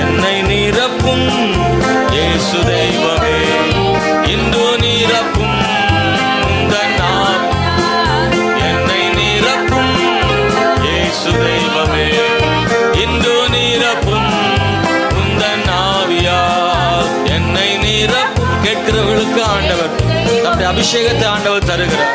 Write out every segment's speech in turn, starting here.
என்னை நிரப்பும் இயேசு தெய்வமே. இந்து நிரப்பும் என்னை நிரப்பும் இயேசு தெய்வமே. இந்து நிரப்பும் உந்தனாவியா என்னை நிரப்பும். கேட்கிறவர்களுக்கு ஆண்டவர் நம்முடைய அபிஷேகத்தை ஆண்டவர் தருகிறார்.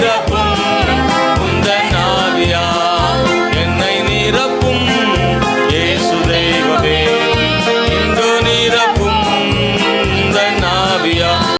감사합니다.